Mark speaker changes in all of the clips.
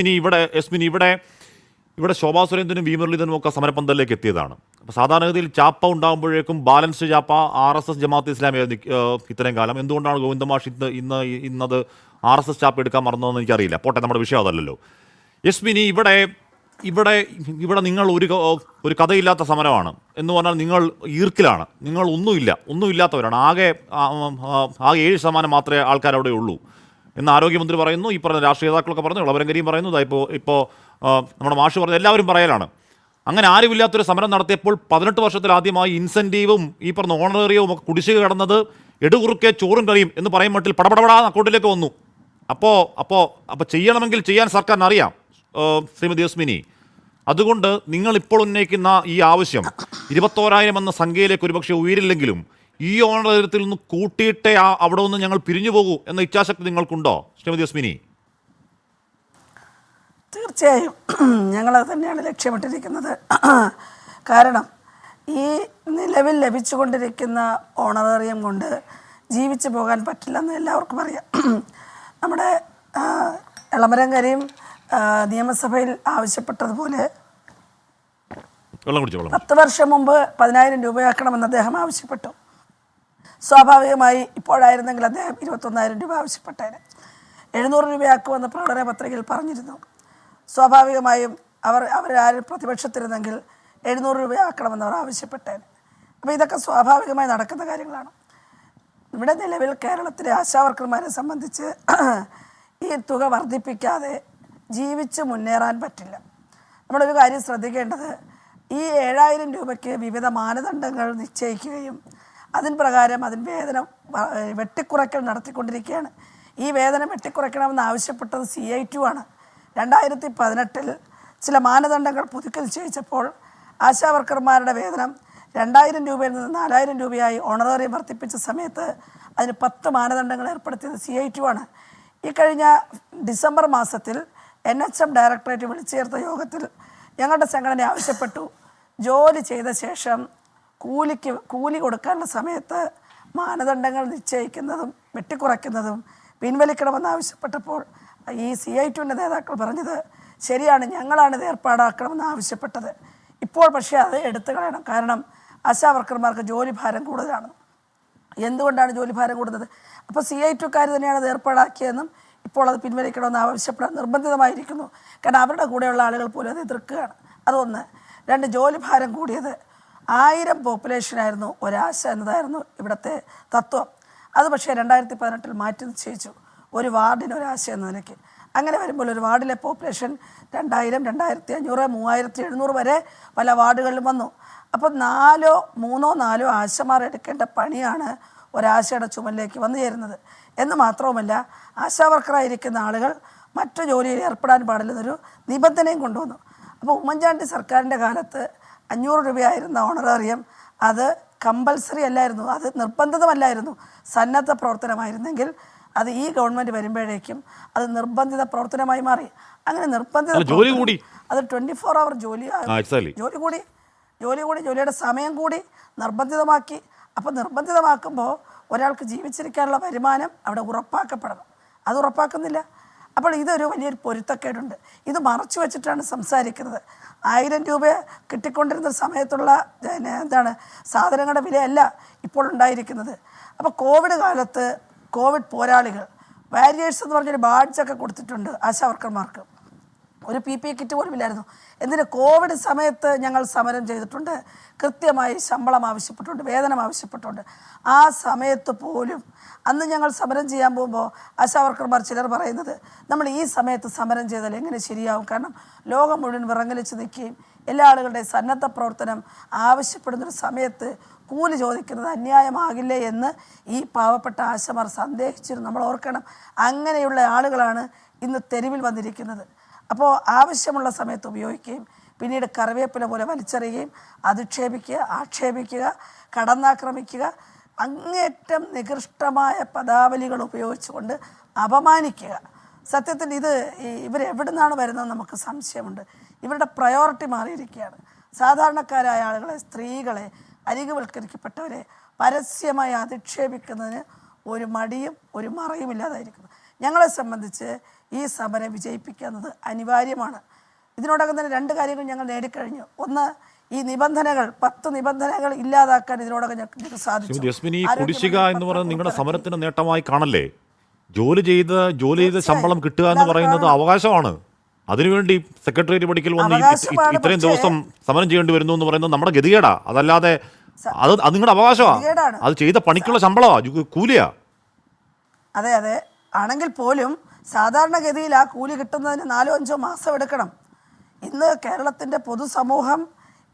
Speaker 1: ഇനി ഇവിടെ യസ്മിൻ ഇവിടെ ഇവിടെ ശോഭാ സുരേന്ദ്രനും വി മുരളീധരനും ഒക്കെ സമരപന്തലിലേക്ക് എത്തിയതാണ്. അപ്പോൾ സാധാരണഗതിയിൽ ചാപ്പ ഉണ്ടാകുമ്പോഴേക്കും ബാലൻസ് ചാപ്പ ആർ എസ് എസ് ജമാഅത്ത് ഇസ്ലാമിയായിരുന്നു ഇത്രയും കാലം. എന്തുകൊണ്ടാണ് ഗോവിന്ദമാഷ് ഇന്ന് ഇന്ന് ഇന്നത് ആർ എസ് എസ് ചാപ്പ എടുക്കാൻ മറന്നതെന്ന് എനിക്കറിയില്ല. പോട്ടെ നമ്മുടെ വിഷയം അതല്ലല്ലോ. യസ്മിനി ഇവിടെ ഇവിടെ ഇവിടെ നിങ്ങൾ ഒരു ഒരു കഥയില്ലാത്ത സമരമാണ്. എന്ന് പറഞ്ഞാൽ നിങ്ങൾ ഈർക്കിലാണ്. നിങ്ങൾ ഒന്നുമില്ല ഒന്നുമില്ലാത്തവരാണ്. ആകെ ആകെ ഏഴ് ശതമാനം മാത്രമേ ആൾക്കാർ അവിടെ ഉള്ളൂ. എന്ന് ആരോഗ്യമന്ത്രി പറയുന്നു ഈ പറഞ്ഞ രാഷ്ട്രീയ നേതാക്കളൊക്കെ പറഞ്ഞു ഇളവരങ്കരിയും പറയുന്നു ഇതാ ഇപ്പോൾ ഇപ്പോൾ നമ്മുടെ മാഷ് പറഞ്ഞു എല്ലാവരും പറയലാണ്. അങ്ങനെ ആരുമില്ലാത്തൊരു സമരം നടത്തിയപ്പോൾ പതിനെട്ട് വർഷത്തിലാദ്യമായി ഇൻസെന്റീവും ഈ പറഞ്ഞ ഓണറേറിയവും ഒക്കെ കുടിശ്ശിക കടന്നത് എടുകുറുക്കെ ചോറും കറിയും എന്ന് പറയും മട്ടിൽ പടപടപടാ അക്കൗണ്ടിലേക്ക് വന്നു. അപ്പോൾ അപ്പോൾ അപ്പോൾ ചെയ്യണമെങ്കിൽ ചെയ്യാൻ സർക്കാരിന് അറിയാം ശ്രീമതി യസ്മിനി. അതുകൊണ്ട് നിങ്ങൾ ഇപ്പോൾ ഉന്നയിക്കുന്ന ഈ ആവശ്യം ഇരുപത്തോരായിരം എന്ന സംഖ്യയിലേക്ക് ഒരുപക്ഷെ ഉയരില്ലെങ്കിലും ഈ ഓണത്തിൽ നിന്ന് കൂട്ടിയിട്ടേ ആ അവിടെ നിന്ന് ഞങ്ങൾ പിരിഞ്ഞു പോകൂ എന്ന ഇച്ഛാശക്തി നിങ്ങൾക്കുണ്ടോ? ശ്രീമതി അസ്മിനി
Speaker 2: തീർച്ചയായും. ഞങ്ങളത് തന്നെയാണ് ലക്ഷ്യമിട്ടിരിക്കുന്നത്. കാരണം ഈ നിലവിൽ ലഭിച്ചുകൊണ്ടിരിക്കുന്ന ഓണറേറിയം കൊണ്ട് ജീവിച്ചു പോകാൻ പറ്റില്ലെന്ന് എല്ലാവർക്കും അറിയാം. നമ്മുടെ ആ, എളമരങ്കരയും നിയമസഭയിൽ ആവശ്യപ്പെട്ടതുപോലെ പത്ത് വർഷം മുമ്പ് പതിനായിരം രൂപയാക്കണമെന്ന് അദ്ദേഹം ആവശ്യപ്പെട്ടു. സ്വാഭാവികമായി ഇപ്പോഴായിരുന്നെങ്കിൽ അദ്ദേഹം ഇരുപത്തൊന്നായിരം രൂപ ആവശ്യപ്പെട്ടേനെ. എഴുന്നൂറ് രൂപയാക്കുമെന്ന് പ്രകടന പത്രികയിൽ പറഞ്ഞിരുന്നു. സ്വാഭാവികമായും അവർ അവരാരും പ്രതിപക്ഷത്തിരുന്നെങ്കിൽ എഴുന്നൂറ് രൂപയാക്കണമെന്ന് അവർ ആവശ്യപ്പെട്ടേനെ. അപ്പോൾ ഇതൊക്കെ സ്വാഭാവികമായി നടക്കുന്ന കാര്യങ്ങളാണ്. ഇവിടെ നിലവിൽ കേരളത്തിലെ ആശാവർക്കർമാരെ സംബന്ധിച്ച് ഈ തുക വർദ്ധിപ്പിക്കാതെ ജീവിച്ച് മുന്നേറാൻ പറ്റില്ല. നമ്മളൊരു കാര്യം ശ്രദ്ധിക്കേണ്ടത് ഈ ഏഴായിരം രൂപയ്ക്ക് വിവിധ മാനദണ്ഡങ്ങൾ നിശ്ചയിക്കുകയും അതിൻ പ്രകാരം അതിന് വേദന വെട്ടിക്കുറയ്ക്കൽ നടത്തിക്കൊണ്ടിരിക്കുകയാണ്. ഈ വേതനം വെട്ടിക്കുറയ്ക്കണമെന്ന് ആവശ്യപ്പെട്ടത് സി ഐ ടു ആണ്. രണ്ടായിരത്തി പതിനെട്ടിൽ ചില മാനദണ്ഡങ്ങൾ പുതുക്കി നിശ്ചയിച്ചപ്പോൾ ആശാവർക്കർമാരുടെ വേതനം രണ്ടായിരം രൂപയിൽ നിന്ന് നാലായിരം രൂപയായി ഓണറേറിയം വർദ്ധിപ്പിച്ച സമയത്ത് അതിന് പത്ത് മാനദണ്ഡങ്ങൾ ഏർപ്പെടുത്തിയത് സി ഐ ടു ആണ്. ഈ കഴിഞ്ഞ ഡിസംബർ മാസത്തിൽ എൻ എച്ച് എം ഡയറക്ടറേറ്റ് വിളിച്ചു ചേർത്ത യോഗത്തിൽ ഞങ്ങളുടെ സംഘടന ആവശ്യപ്പെട്ടു. ജോലി ചെയ്ത ശേഷം കൂലിക്ക് കൂലി കൊടുക്കാനുള്ള സമയത്ത് മാനദണ്ഡങ്ങൾ നിശ്ചയിക്കുന്നതും വെട്ടിക്കുറയ്ക്കുന്നതും പിൻവലിക്കണമെന്ന് ആവശ്യപ്പെട്ടപ്പോൾ ഈ സി ഐ ടുവിന്റെ നേതാക്കൾ പറഞ്ഞത് ശരിയാണ് ഞങ്ങളാണ് ഇത് ഏർപ്പാടാക്കണമെന്ന് ആവശ്യപ്പെട്ടത്. ഇപ്പോൾ പക്ഷേ അത് എടുത്തു കളയണം. കാരണം ആശാവർക്കർമാർക്ക് ജോലി ഭാരം കൂടുതലാണ്. എന്തുകൊണ്ടാണ് ജോലി ഭാരം കൂടുന്നത്? അപ്പോൾ സി ഐ ടുക്കാർ തന്നെയാണ് അത് ഏർപ്പാടാക്കിയതെന്നും ഇപ്പോൾ അത് പിൻവലിക്കണമെന്ന് ആവശ്യപ്പെടാൻ നിർബന്ധിതമായിരിക്കുന്നു. കാരണം അവരുടെ കൂടെയുള്ള ആളുകൾ പോലും അത് എതിർക്കുകയാണ്. അതൊന്ന്. രണ്ട് ജോലി ഭാരം കൂടിയത് ആയിരം പോപ്പുലേഷനായിരുന്നു ഒരാശ എന്നതായിരുന്നു ഇവിടുത്തെ തത്വം. അത് പക്ഷേ രണ്ടായിരത്തി പതിനെട്ടിൽ മാറ്റി നിശ്ചയിച്ചു. ഒരു വാർഡിന് ഒരാശ എന്ന നിലയ്ക്ക്. അങ്ങനെ വരുമ്പോൾ ഒരു വാർഡിലെ പോപ്പുലേഷൻ രണ്ടായിരം രണ്ടായിരത്തി അഞ്ഞൂറ് മൂവായിരത്തി എഴുന്നൂറ് വരെ പല വാർഡുകളിലും വന്നു. അപ്പോൾ നാലോ മൂന്നോ നാലോ ആശമാർ എടുക്കേണ്ട പണിയാണ് ഒരാശയുടെ ചുമലിലേക്ക് വന്നു ചേരുന്നത്. എന്ന് മാത്രവുമല്ല ആശാവർക്കറായിരിക്കുന്ന ആളുകൾ മറ്റു ജോലിയിൽ ഏർപ്പെടാൻ പാടില്ലെന്നൊരു നിബന്ധനയും കൊണ്ടുവന്നു. അപ്പോൾ ഉമ്മൻചാണ്ടി സർക്കാരിന്റെ കാലത്ത് അഞ്ഞൂറ് രൂപയായിരുന്ന ഓണറേറിയം അത് കമ്പൽസറി അല്ലായിരുന്നു. അത് നിർബന്ധിതമല്ലായിരുന്നു. സന്നദ്ധ പ്രവർത്തനമായിരുന്നെങ്കിൽ അത് ഈ ഗവൺമെന്റ് വരുമ്പോഴേക്കും അത് നിർബന്ധിത പ്രവർത്തനമായി മാറി. അങ്ങനെ നിർബന്ധിത
Speaker 1: ജോലി കൂടി.
Speaker 2: അത് ട്വന്റി ഫോർ അവർ ജോലി. ജോലി കൂടി. ജോലി കൂടി ജോലിയുടെ സമയം കൂടി നിർബന്ധിതമാക്കി. അപ്പോൾ നിർബന്ധിതമാക്കുമ്പോൾ ഒരാൾക്ക് ജീവിച്ചിരിക്കാനുള്ള വരുമാനം അവിടെ ഉറപ്പാക്കപ്പെടണം. അത് ഉറപ്പാക്കുന്നില്ല. അപ്പോൾ ഇതൊരു വലിയൊരു പൊരുത്തക്കേടുണ്ട്. ഇത് മറച്ചു വെച്ചിട്ടാണ് സംസാരിക്കുന്നത്. ആയിരം രൂപ കിട്ടിക്കൊണ്ടിരുന്ന സമയത്തുള്ള എന്താണ് സാധനങ്ങളുടെ വിലയല്ല ഇപ്പോൾ ഉണ്ടായിരിക്കുന്നത്. അപ്പോൾ കോവിഡ് കാലത്ത് കോവിഡ് പോരാളികൾ വാരിയേഴ്സ് എന്ന് പറഞ്ഞൊരു ബാഡ്ജൊക്കെ കൊടുത്തിട്ടുണ്ട് ആശാവർക്കർമാർക്ക്. ഒരു പി പി കിറ്റ് പോലും ഇല്ലായിരുന്നു. എന്തിന് കോവിഡ് സമയത്ത് ഞങ്ങൾ സമരം ചെയ്തിട്ടുണ്ട്. കൃത്യമായി ശമ്പളം ആവശ്യപ്പെട്ടുണ്ട് വേതനം ആവശ്യപ്പെട്ടുണ്ട് ആ സമയത്ത് പോലും അന്ന് ഞങ്ങൾ സമരം ചെയ്യാൻ പോകുമ്പോൾ ആശാവർക്കർമാർ ചിലർ പറയുന്നത് നമ്മൾ ഈ സമയത്ത് സമരം ചെയ്താൽ എങ്ങനെ ശരിയാവും? കാരണം ലോകം മുഴുവൻ വിറങ്ങലിച്ച് നിൽക്കുകയും എല്ലാ ആളുകളുടെ സന്നദ്ധ പ്രവർത്തനം ആവശ്യപ്പെടുന്നൊരു സമയത്ത് കൂലി ചോദിക്കുന്നത് അന്യായമാകില്ലേ എന്ന് ഈ പാവപ്പെട്ട ആശമാർ സന്ദേഹിച്ചിരുന്നു. നമ്മൾ ഓർക്കണം അങ്ങനെയുള്ള ആളുകളാണ് ഇന്ന് തെരുവിൽ വന്നിരിക്കുന്നത്. അപ്പോൾ ആവശ്യമുള്ള സമയത്ത് ഉപയോഗിക്കുകയും പിന്നീട് കറിവേപ്പില പോലെ വലിച്ചെറിയുകയും അധിക്ഷേപിക്കുക ആക്ഷേപിക്കുക കടന്നാക്രമിക്കുക അങ്ങേറ്റം നികൃഷ്ടമായ പദാവലികൾ ഉപയോഗിച്ചുകൊണ്ട് അപമാനിക്കുക. സത്യത്തിൽ ഇത് ഈ എവിടെ നിന്നാണ് വരുന്നത് നമുക്ക് സംശയമുണ്ട്. ഇവരുടെ പ്രയോറിറ്റി മാറിയിരിക്കുകയാണ്. സാധാരണക്കാരായ ആളുകളെ സ്ത്രീകളെ അരികുവൽക്കരിക്കപ്പെട്ടവരെ പരസ്യമായി അധിക്ഷേപിക്കുന്നതിന് ഒരു മടിയും ഒരു മറയും ഇല്ലാതായിരിക്കുന്നു ഞങ്ങളെ സംബന്ധിച്ച് ഈ സമരം വിജയിപ്പിക്കുന്നത് അനിവാര്യമാണ്. ഇതിനോടകം തന്നെ രണ്ട് കാര്യങ്ങൾ ഞങ്ങൾ നേടിക്കഴിഞ്ഞു. ഒന്ന് ഈ നിബന്ധനകൾ പത്ത് നിബന്ധനകൾ ഇല്ലാതാക്കാൻ ഇതിനോടകം ഞങ്ങൾക്ക് സാധിച്ചു.
Speaker 1: കുടിശ്ശിക എന്ന് പറയുന്നത് നിങ്ങളുടെ. സമരത്തിന് നേട്ടമായി കാണല്ലേ? ജോലി ചെയ്ത് ജോലി ചെയ്ത്. ശമ്പളം കിട്ടുക എന്ന് പറയുന്നത്. അവകാശമാണ്. അതിനുവേണ്ടി സെക്രട്ടേറിയറ്റ് പഠിക്കൽ വന്ന് ഇത്രയും ദിവസം സമരം ചെയ്യേണ്ടി വരുന്നു എന്ന് പറയുന്നത് നമ്മുടെ ഗതികേടാ. അതല്ലാതെ അത് അത് നിങ്ങളുടെ അവകാശമാണ് അത് ചെയ്ത പണിക്കുള്ള ശമ്പളമാ. കൂലിയാ.
Speaker 2: അതെ അതെ. ആണെങ്കിൽ പോലും സാധാരണഗതിയിൽ ആ കൂലി കിട്ടുന്നതിന് നാലോ അഞ്ചോ മാസം എടുക്കണം. ഇന്ന് കേരളത്തിന്റെ പൊതുസമൂഹം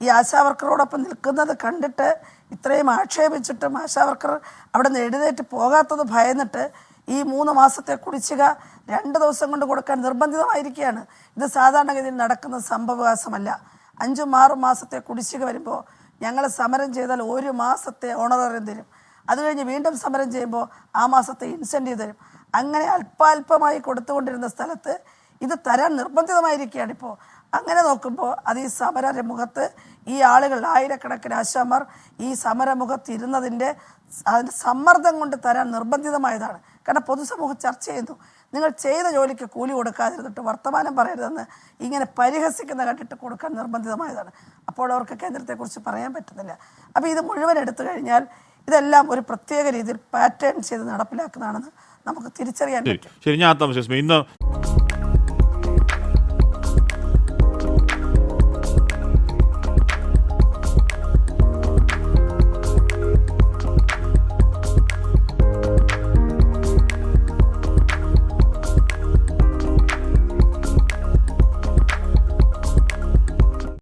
Speaker 2: ഈ ആശാവർക്കറോടൊപ്പം നിൽക്കുന്നത് കണ്ടിട്ട് ഇത്രയും ആക്ഷേപിച്ചിട്ടും ആശാവർക്കർ അവിടെ നിന്ന് എഴുന്നേറ്റ് പോകാത്തത് ഭയന്നിട്ട് ഈ മൂന്ന് മാസത്തെ കുടിശ്ശിക രണ്ട് ദിവസം കൊണ്ട് കൊടുക്കാൻ നിർബന്ധിതമായിരിക്കുകയാണ്. ഇത് സാധാരണഗതിയിൽ നടക്കുന്ന സംഭവവികാസമല്ല അഞ്ചും ആറും മാസത്തെ കുടിശ്ശിക വരുമ്പോൾ ഞങ്ങൾ സമരം ചെയ്താൽ ഒരു മാസത്തെ ഓണറേറിയം തരും. അത് കഴിഞ്ഞ് വീണ്ടും സമരം ചെയ്യുമ്പോൾ ആ മാസത്തെ ഇൻസെന്റീവ് തരും. അങ്ങനെ അല്പാൽപമായി കൊടുത്തുകൊണ്ടിരുന്ന സ്ഥലത്ത് ഇത് തരാൻ നിർബന്ധിതമായിരിക്കുകയാണ് ഇപ്പോൾ. അങ്ങനെ നോക്കുമ്പോൾ അത് ഈ സമരമുഖത്ത് ഈ ആളുകൾ ആയിരക്കണക്കിന് ആശാമാർ ഈ സമരമുഖത്ത് ഇരുന്നതിന്റെ അതിന്റെ സമ്മർദ്ദം കൊണ്ട് തരാൻ നിർബന്ധിതമായതാണ്. കാരണം പൊതുസമൂഹം ചർച്ച ചെയ്യുന്നു. നിങ്ങൾ ചെയ്ത ജോലിക്ക് കൂലി കൊടുക്കാതിരുന്നിട്ട് വർത്തമാനം പറയരുതെന്ന് ഇങ്ങനെ പരിഹസിക്കുന്ന കണ്ടിട്ട് കൊടുക്കാൻ നിർബന്ധിതമായതാണ്. അപ്പോൾ അവർക്ക് കേന്ദ്രത്തെക്കുറിച്ച് പറയാൻ പറ്റുന്നില്ല. അപ്പോൾ ഇത് മുഴുവൻ എടുത്തു കഴിഞ്ഞാൽ ഇതെല്ലാം ഒരു പ്രത്യേക രീതിയിൽ പാറ്റേൺ ചെയ്ത് നടപ്പിലാക്കുന്നതാണെന്ന് നമുക്ക് തിരിച്ചറിയാൻ
Speaker 1: ശരി. ഞാൻ ശസ്മി ഇന്ന്